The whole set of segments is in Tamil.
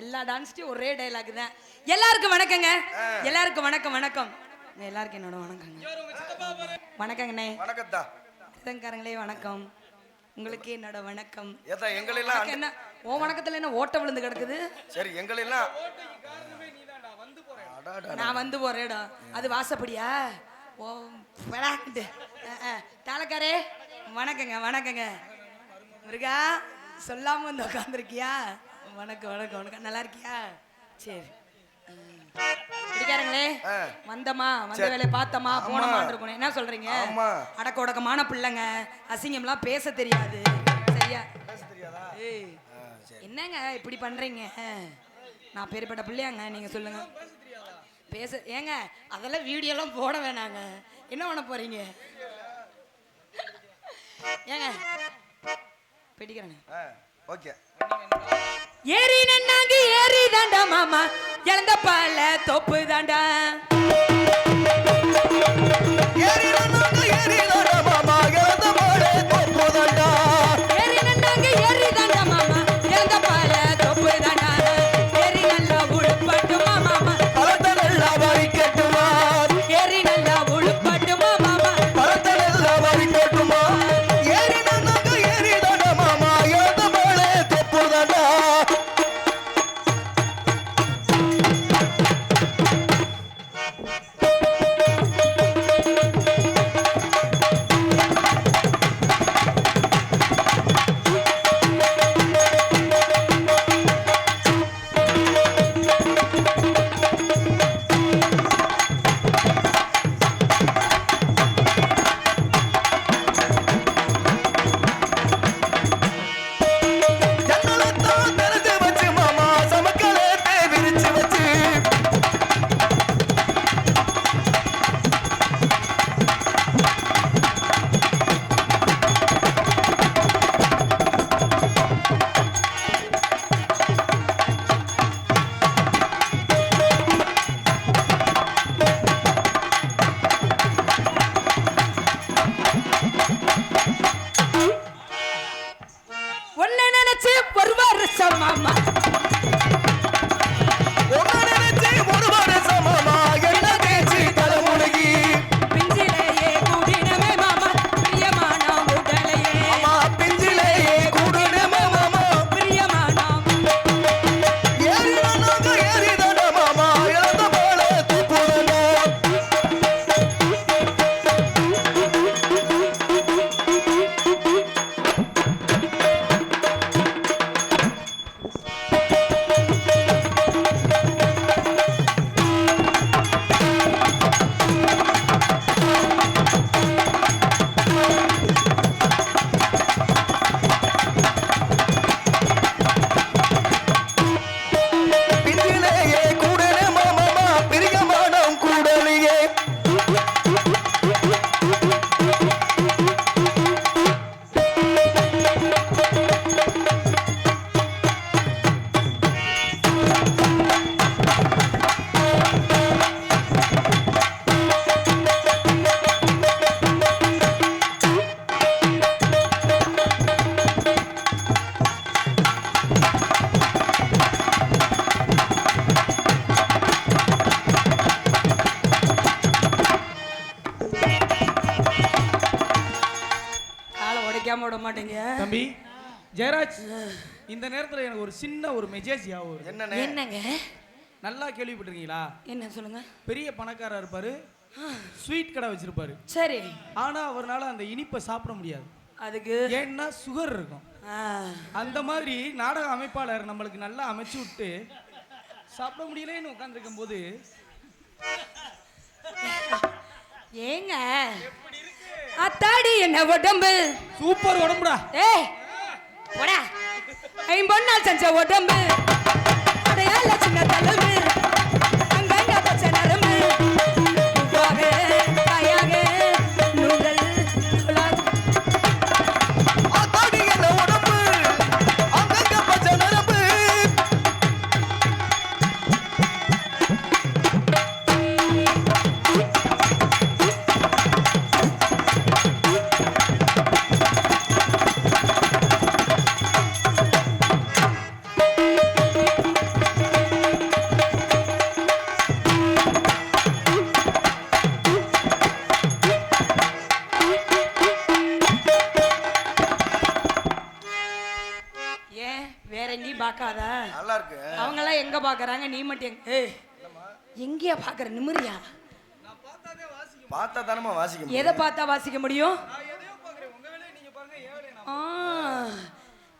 எல்லா டான்ஸ்டையும் ஒரே டைலாக் தான். எல்லாருக்கும் வணக்கங்க. எல்லாருக்கும் வணக்கம் வணக்கம். எல்லாருக்கும் என்னோட வணக்கங்க. வணக்கங்கண்ணே. வணக்கத்தா. இதங்காரங்களே வணக்கம். உங்களுக்கு என்னோட வணக்கம். எங்களெல்லாம் என்ன? உன் வணக்கத்துல என்ன ஓட்ட விழுந்து கிடக்குது? சரி எங்களெல்லாம். நான் வந்து போறேடா அது வாசப்படியா? ஓ விளாண்டு தாளக்காரே வணக்கங்க வணக்கங்க. முருகா சொல்லாம வந்து உட்காந்துருக்கியா வணக்கம் வணக்கம் வணக்கம். நல்லா இருக்கியா? சரி. பிடிக்காரங்களே. வந்தமா வந்த. வேலையை பார்த்தமா ஆமா. போனமான் இருக்கணும் என்ன சொல்றீங்க. அடக்க உடக்கமான பிள்ளைங்க. அசிங்கம்லாம் பேச தெரியாது. சரியா? என்னங்க இப்படி பண்றீங்க? நான் பேருப்பட்ட பிள்ளையாங்க நீங்க சொல்லுங்க. பேச ஏங்க அதெல்லாம் வீடியோலாம் போட வேணாங்க. என்ன பண்ண போறீங்க? ஏங்க. பெட்டிக்கிறேன் ஆ, ஓகே. ஏறி நன்னாங்க ஏறி தாண்டா மாமா. இழந்த பால தொப்பு தாண்டா ஜெயராஜ் இந்த நேரத்துல எனக்கு ஒரு சின்ன ஒரு மெசேஜ் வருது. என்னண்ணே? என்னங்க? நல்லா கேள்விப்பட்டிருக்கீங்களா? என்ன சொல்லுங்க? பெரிய பணக்காரர் இருப்பாரு. ஸ்வீட் கடை வச்சிருப்பாரு. சரி. ஆனா அவர்னால அந்த இனிப்பை சாப்பிட முடியாது. அதுக்கு? ஏன்னா சுகர் இருக்கும். அந்த மாதிரி நாடக அமைப்பாளர் நம்மளுக்கு நல்லா அமைச்சு விட்டு சாப்பிட முடியலன்னு உட்காந்துருக்கும் போது ஏங்க? அத்தாடி என்ன உடம்பு? சூப்பர் உடம்புடா. ஏய் போடா. ஐம்பொன்னால் செஞ்ச உடம்பு. அடையாள சின்ன தலை நீ மட்டும் எங்க ஏய், எங்கேயா பாக்குற நிம்மதியா பார்த்தா தானமா வாசிக்க. எதை பார்த்தா வாசிக்க முடியும்?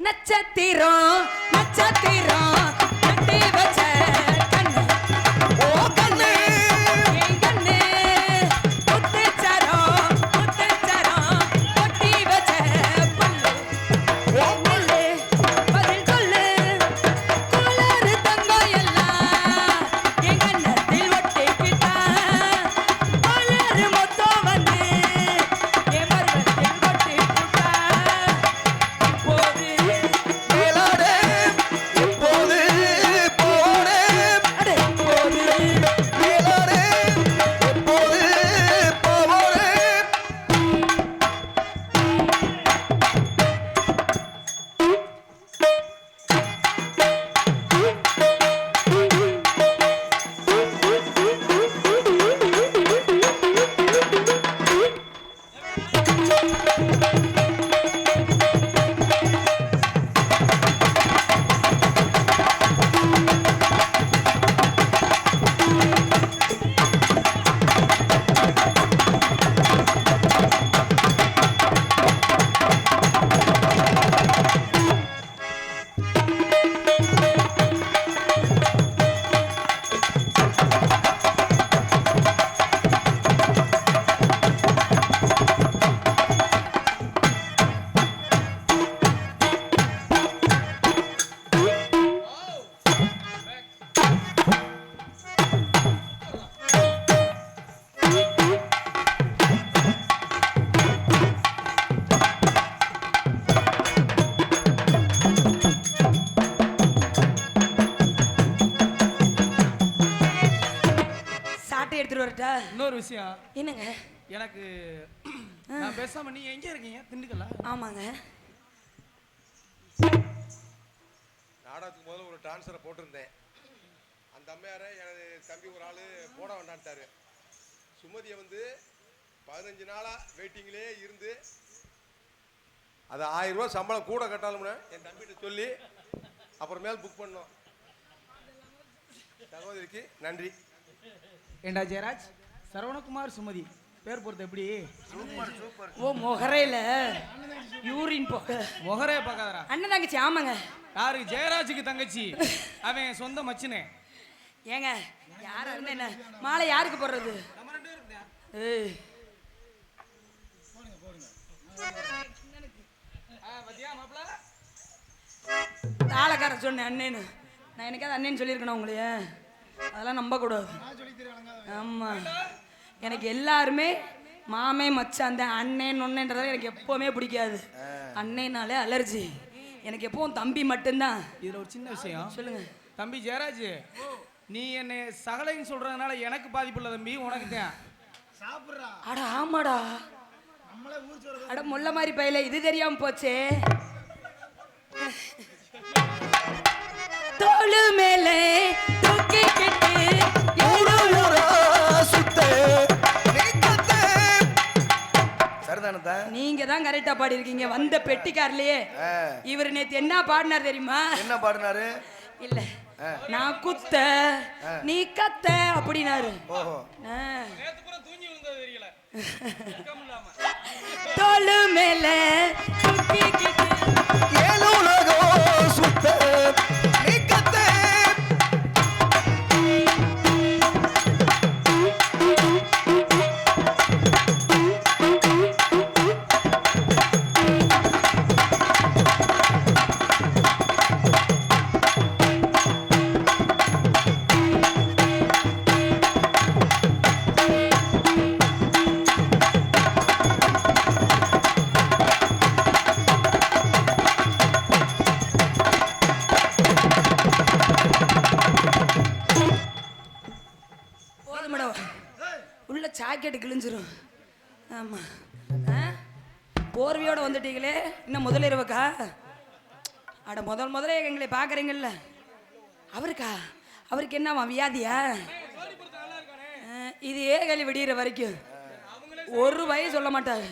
நட்சத்திரம் நட்சத்திரம் கட்டி வச்ச நான் பேசாம நீங்க எங்க இருக்கீங்க? திண்டுக்கல்லா? ஆமாங்க. நாடகத்துக்கு முதல்ல ஒரு டான்ஸரை போட்டிருந்தேன். அந்த அம்மையாரை எனது தம்பி ஒரு ஆள் போட வேண்டான்ட்டாரு. சுமதியை வந்து பதினஞ்சு நாளாக வெயிட்டிங்லேயே இருந்து அது ஆயிரம் ரூபாய் சம்பளம் கூட கட்டாலும்னு என் தம்பிகிட்ட சொல்லி அப்புறமேல் புக் பண்ணோம். சகோதரிக்கு நன்றி. ஏண்டா ஜெயராஜ்? சரவணகுமார் சுமதி. பேர் பொறுத்த எப்படி? ஓ முகரையில. யூரின் போக. முகரே பார்க்காதடா. அண்ணன் தங்கச்சி ஆமாங்க. யாருக்கு ஜெயராஜுக்கு தங்கச்சி. அவன் சொந்த மச்சினே. ஏங்க யாரா இருந்தா என்ன? மாலை யாருக்கு போடுறது? ஏய் தாளக்கார சொன்னேன் அண்ணேன்னு. நான் எனக்காவது அண்ணேன்னு சொல்லியிருக்கணும் உங்களைய. அதெல்லாம் நம்ப கூடாது ஆமா. எனக்கு எல்லாருமே மாமே மச்சான் அந்த அண்ணன் ஒன்னன்றதால எனக்கு எப்பவுமே பிடிக்காது. அண்ணேனாலே அலர்ஜி. எனக்கு எப்பவும் தம்பி மட்டும்தான். இதுல ஒரு சின்ன விஷயம். சொல்லுங்க. தம்பி ஜெயராஜ் நீ என்னை சகலைன்னு சொல்றதுனால எனக்கு பாதிப்பு இல்லை தம்பி உனக்கு தான். அட ஆமாடா. அட முல்ல மாதிரி பையல இது தெரியாம போச்சே. தோளு மேலே தூக்கிக்கிட்டு நீங்க தான் கரெக்டா பாடியிருக்கீங்க. வந்த பெட்டிக்கார்லயே இவர் நேத்து என்ன பாடினார் தெரியுமா? என்ன பாடினாரு? இல்ல. நான் குத்த நீ கத்த அப்படின்னாரு. தெரியல. தோளு மேலே ஏழு உலகம் அட முதல் முதல்ல எங்களை பார்க்குறீங்கல்ல. அவருக்கா? அவருக்கு என்னவா வியாதியா? இது ஏகலி விடிகிற வரைக்கும். ஒரு வயசு சொல்ல மாட்டாரு.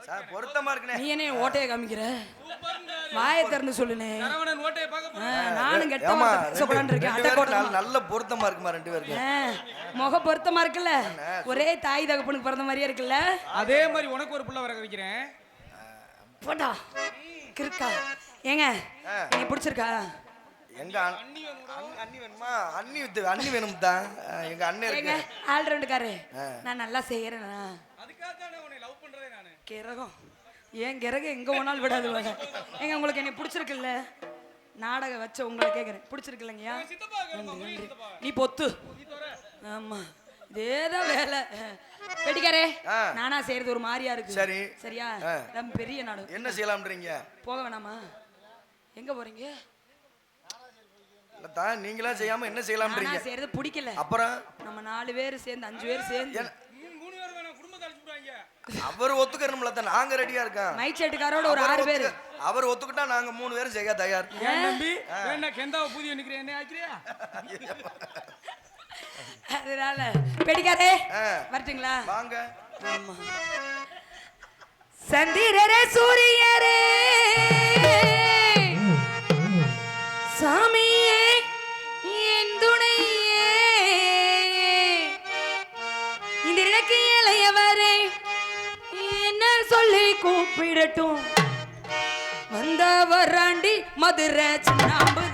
சார் பொருத்தமா இருக்குனே. நீ என்ன ஓட்டையை காமிக்கிற? வாயை திறந்து சொல்லுனே. சரவணன் ஓட்டையை பார்க்க ஆ, போறேன். நானும் கெட்ட பேசக்கூடாதுன்னு இருக்கேன். நல்ல- நல்ல பொருத்தமா இருக்குமா ரெண்டு பேருக்கு? முக பொருத்தமா இருக்குல்ல? ஒரே தாய் தகப்பனுக்கு பிறந்த மாதிரியே இருக்குல்ல? அதே மாதிரி உனக்கு ஒரு புள்ள வர வைக்கிறேன். போட்டா கிறுக்கா. ஏங்க நீங்க பிடிச்சிருக்கா? எங்க அண்- அண்ணி- அண்ணி வேணுமா? அண்ணி வித்து- அண்ணி வேணும் தான். எங்க அண்ணன் இருக்கு. ஆல்ரவுண்டுக்காரு நான் நல்லா செய்யறேனா அதுக்காக தானே உன்னை லவ் பண்றதே நானு. கிரகம். ஏன் கிரகம் எங்க போனாலும் விடாது ஏங்க உங்களுக்கு என்னை பிடிச்சிருக்குல்ல? நாடகம் வச்ச உங்களை கேட்குறேன் பிடிச்சிருக்குல்லங்கய்யா. நீ பொத்து. ஆமா. இதேதான் வேலை. வெட்டிக்காரே. நானா செய்யறது ஒரு மாதிரியா இருக்கு. சரி. சரியா. நம்ம பெரிய நாடு. என்ன செய்யலாம்ன்றீங்க? போக வேணாமா? எங்க போறீங்க? தான் நீங்களா செய்யாம என்ன நானா செய்யலாம்ன்றீங்க செய்யறது பிடிக்கல. அப்புறம்? நம்ம நாலு பேர் சேர்ந்து அஞ்சு பேர் சேர்ந்து. அவர் ஒத்துக்கணும்ல தான் நாங்க ரெடியா இருக்கோம். மைக் செட்டுக்காரோட ஒரு ஆறு பேர். அவர் ஒத்துக்கிட்டா நாங்க மூணு பேரும் செய்ய தயார். ஏன் தம்பி? வேணா கெந்தாவை புதிய நிக்கிறேன் என்ன ஆக்கிறியா? அதனால பெடிக்காரே ஆ. வரட்டுங்களா? வாங்க. சந்திரரே சூரியரே. சாமியே என் துணையே. இந்த இலக்கு இளையவரே என்ன சொல்லி கூப்பிடட்டும். வந்த வராண்டி மதுரை சின்னாம்பு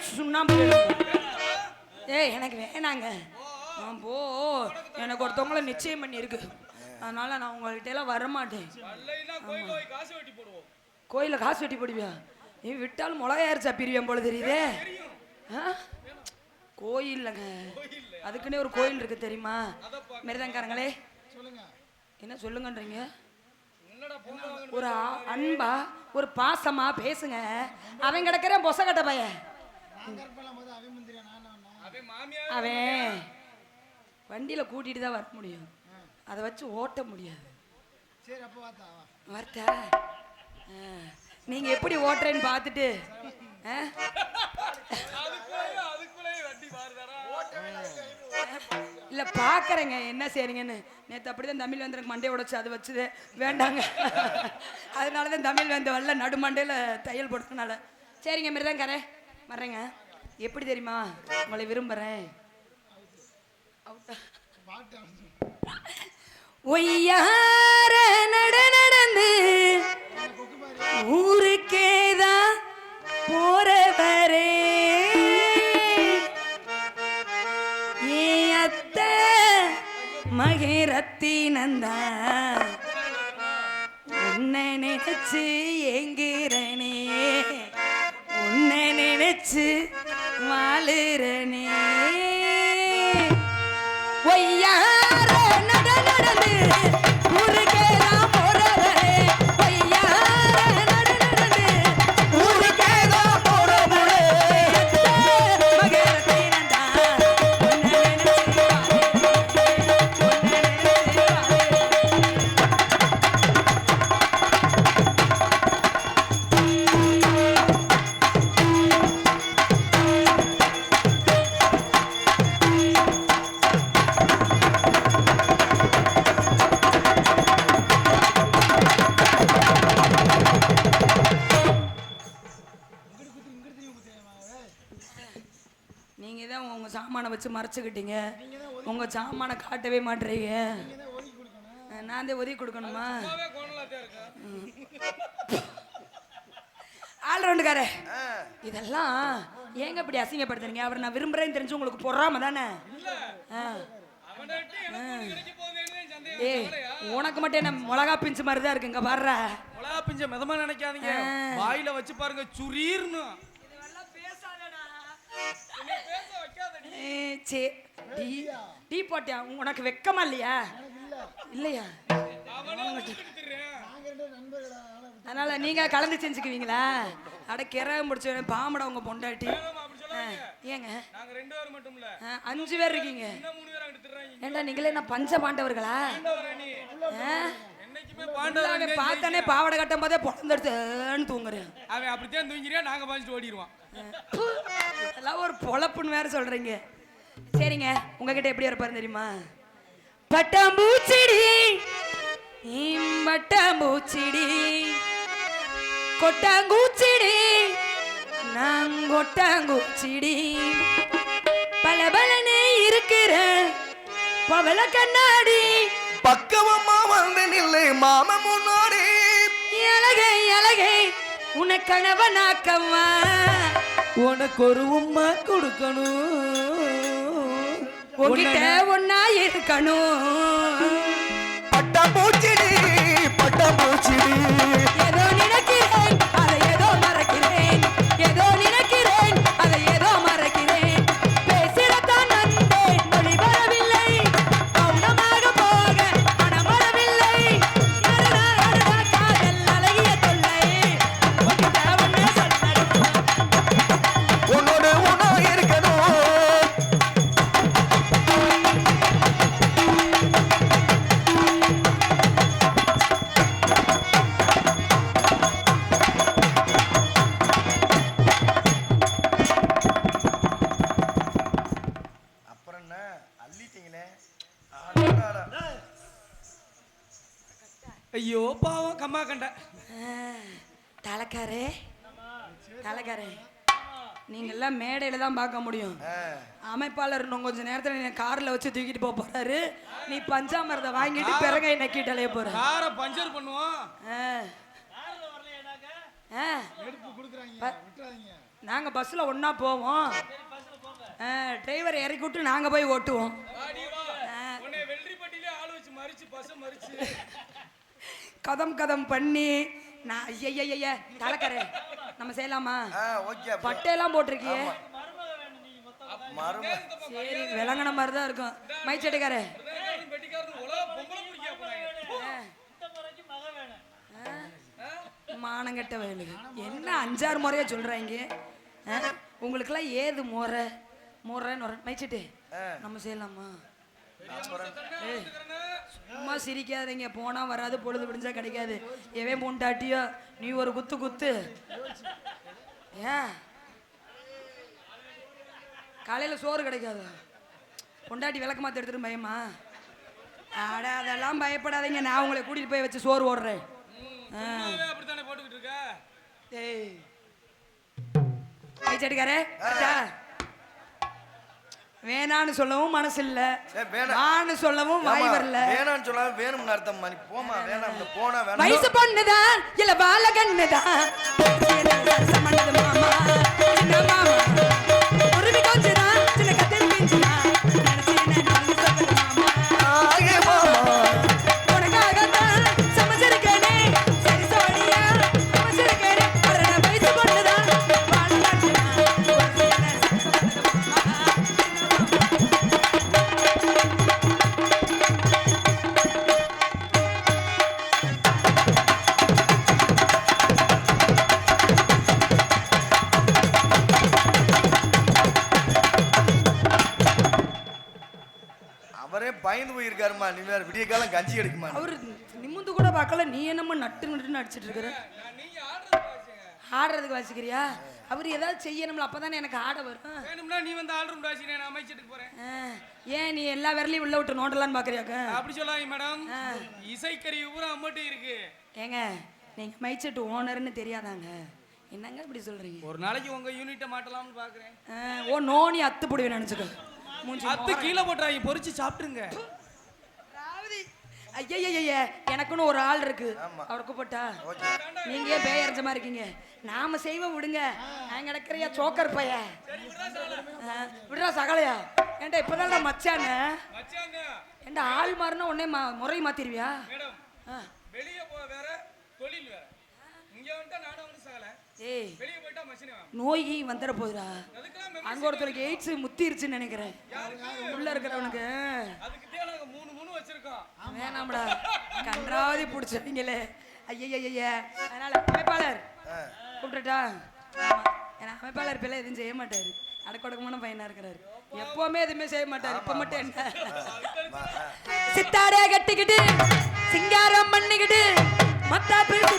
சுண்ணாம்பு ஏய் எனக்கு வேணாங்க. போ. எனக்கு ஒருத்தவங்கள நிச்சயம் பண்ணியிருக்கு. அதனால நான் உங்கள்கிட்ட எல்லாம் வரமாட்டேன். கோயிலில் காசு வெட்டி போடுவியா? நீ விட்டாலும் மிளகாயரிச்சா பிரிவேன் போல தெரியுதே? கோயில்லங்க. அதுக்குன்னே ஒரு கோயில் இருக்கு தெரியுமா? மிருதங்காரங்களே. என்ன சொல்லுங்கன்றீங்க? ஒரு அன்பா ஒரு பாசமா பேசுங்க. அவன் கிடக்குறேன் பொச கட்ட பையன். அவன் வண்டியில கூட்டிட்டு தான் வர முடியும். அதை வச்சு ஓட்ட முடியாது. வரட்டா. ஆ. நீங்க எப்படி ஓட்டுறேன்னு பார்த்துட்டு இல்ல பாக்குறேங்க என்ன செய்றீங்கன்னு. நேத்து அப்படிதான் தமிழ் வேந்தருக்கு மண்டையை உடைச்சு அது வச்சுது. வேண்டாங்க. அதனாலதான் தமிழ் வேந்த வரல நடுமண்டையில தையல் போட்டதுனால. சரிங்க மிருதங்காரே வர்றேங்க. எப்படி தெரியுமா? உங்களை விரும்புறேன். ஒய்யார நட நடந்து ஊருக்கேதான் போறவரே. ஏன் அத்தை மகிரத்தினந்தா. உன்னை நினைச்சு ஏங்குறனே வச்சு வாழுறனே ஒய்யார நட நடந்து. மறைச்சுக்கிட்டீங்க உங்க சாமானை காட்டவே மாட்டீங்க நான் தான் ஒதுக்கி கொடுக்கணுமா? கோணலாத்தான் இருக்கா ஆல்ரவுண்டுக்காரே ஆ. இதெல்லாம் ஏங்க இப்படி அசிங்கப்படுத்துறீங்க? அவர் நான் விரும்புறேன்னு தெரிஞ்சு உங்களுக்கு பொறாம தானே? ஏய் உனக்கு மட்டும் என்ன மிளகா பிஞ்சு மாதிரி தான் இருக்குங்க வர்ற மிளகா பிஞ்ச மிதமா நினைக்காதீங்க. வாயில வச்சு பாருங்க சுரீர்னு. சரி டீ டீ போட்டியா? உனக்கு வெக்கமா இல்லையா? இல்லையா? அதனால நீங்க கலந்து செஞ்சுக்குவீங்களா? அட கிரகம் முடிச்ச பாம்பட உங்க பொண்டாட்டி. ஏங்க? ரெண்டு அஞ்சு பேர் இருக்கீங்க. ஏண்டா நீங்களே என்ன பஞ்ச பாண்டவர்களா? அவன் பார்த்தானே பாவாடை கட்டும் போதே பிறந்தெடுத்துன்னு தூங்குறேன். அவன் அப்படித்தான் தூங்கிறியா நாங்க பாஞ்சிட்டு ஓடிடுவான் அதெல்லாம் ஒரு பொழப்புன்னு வேற சொல்றீங்க. சரிங்க உங்ககிட்ட எப்படி இருப்பாரு தெரியுமா? பட்டாம்பூச்சிடி பட்டாம்பூச்சிடி. கொட்டாங்கூச்சிடி நான் கொட்டாங்கூச்சிடி. பல பலனே இருக்கிற பவள கண்ணாடி. பக்கவமா வந்து நில்லு மாம முன்னாடி. அழகை அழகை உன கணவனாக்கம்மா. உனக்கு ஒரு உம்மா கொடுக்கணும். உன்கிட்ட ஒன்னா இருக்கணும். பட்டாம்பூச்சிடி பட்டாம்பூச்சிடி. ஏதோ நினைக்கிறேன் மேடையில தான் பார்க்க முடியும். அமைப்பாளர் இன்னும் கொஞ்ச நேரத்துல நீ கார்ல வச்சு தூக்கிட்டு போக போறாரு. நீ பஞ்சாமிரதை வாங்கிட்டு பிறகை நக்கிட்டு அலைய போற. காரை பஞ்சர் பண்ணுவோம். ஆ. ஆ. ப- நாங்க பஸ்ல ஒண்ணா போவோம். டிரைவர் இறக்கி விட்டு நாங்க போய் ஓட்டுவோம். கதம் கதம் பண்ணி நான் ஐய தலைக்கரை நம்ம செய்யலாமா? ஓகே. பட்டையெல்லாம் போட்டிருக்கியே. சரி விளங்கின மாதிரி தான் இருக்கும். மைச்சட்டுக்காரே. மானங்கெட்ட வயலுக்கு என்ன அஞ்சாறு முறையா சொல்றாங்க ஆ? உங்களுக்கெல்லாம் ஏது முறை? முறைன்னு மைச்சிட்டு. நம்ம செய்யலாமா? சும்மா சிரிக்காதீங்க. போனா வராது பொழுது விடிஞ்சா கிடைக்காது. எவன் பூண்டாட்டியோ நீ ஒரு குத்து குத்து. ஏன் காலையில சோறு கிடைக்காது? பொண்டாட்டி விளக்கு மாத்த எடுத்துட்டு பயமா? அட அதெல்லாம் பயப்படாதீங்க. நான் உங்களை கூட்டிட்டு போய் வச்சு சோறு ஓடுறேன் ஆ. சும்மாவே அப்படித்தானே போட்டுக்கிட்டு இருக்க? ஏய். ஐச்சடிக்காரே அச்சா. வேணான்னு சொல்லவும் மனசு இல்ல. வான்னு சொல்லவும் வாய் வரல. வேணாம்னு சொல்லாம வேணும்னு அர்த்தம் நீ போமா வேணாம் போனா வேணாம். வயசு பொண்ணுதான் இல்ல பாலகண்ணுதான் அவர் நிமிந்து கூட பார்க்கல. நீ என்னமோ நட்டு நட்டுன்னு அடிச்சிட்டு இருக்கிற. ஆடுறதுக்கு வாசிக்கிறியா? அவர் ஏதாவது செய்யணும்ல அப்பதானே எனக்கு ஆட வரும். வேணும்னா நீ வந்து ஆல்ரூம் ராசி நான் அமைச்சிட்டு போறேன். ஏன் நீ எல்லா விரலையும் உள்ள விட்டு நோண்டலான்னு பாக்குறியாக்க அப்படி சொல்லாங்க மேடம். இசைக்கருவி பூரா அம்மட்டும் இருக்கு. ஏங்க நீங்க மைச்செட்டு ஓனர்னு தெரியாதாங்க? என்னங்க இப்படி சொல்றீங்க? ஒரு நாளைக்கு உங்க யூனிட்டை மாட்டலாம்னு பாக்குறேன். ஓ நோனி அத்து போடுவேன் நினைச்சுக்கோ. மூஞ்சி அத்து கீழே போட்டுறாங்க பொறிச்சு சாப்பிட்டுருங்க. ஐயய்யய்ய எனக்குன்னு ஒரு ஆள் இருக்கு. அவர் கூப்பிட்டா நீங்க ஏன் மாதிரி இருக்கீங்க? நாம செய்வோம் விடுங்க. நான் கிடக்குறியா சோக்கர் பைய? விடுறா சகலையா? ஏன்டா இப்பதான் மச்சான? ஏன்டா ஆள் மாறினா உடனே மா- முறை மாத்திருவியா. வெளியே போ வேற தொழில் வேற. இங்க வந்துட்டா நானும் வந்து சகல. ஏய். வெளியே போயிட்டா மச்சினே நோய் வந்துட போகுதா அங்க ஒருத்தருக்கு எய்ட்ஸ் முத்திருச்சுன்னு நினைக்கிறேன். உள்ள இருக்கிறவனுக்கு. அதுக்கு மூணு வச்சிருக்கோம். வேணாம்டா. கன்றாவது பிடிச்சவங்களே. ஐயய்ய. அதனால அமைப்பாளர். கூப்பிட்டுட்டா. ஆமா. ஏன்னா அமைப்பாளர் பிள்ளை எதுவும் செய்ய மாட்டாரு. அடக்கொடக்கமான பையனா இருக்கிறாரு. எப்பவுமே எதுவுமே செய்ய மாட்டாரு. இப்ப மட்டும் என்ன? சித்தாரே கட்டிக்கிட்டு சிங்காரம் பண்ணிக்கிட்டு மத்தாப்பு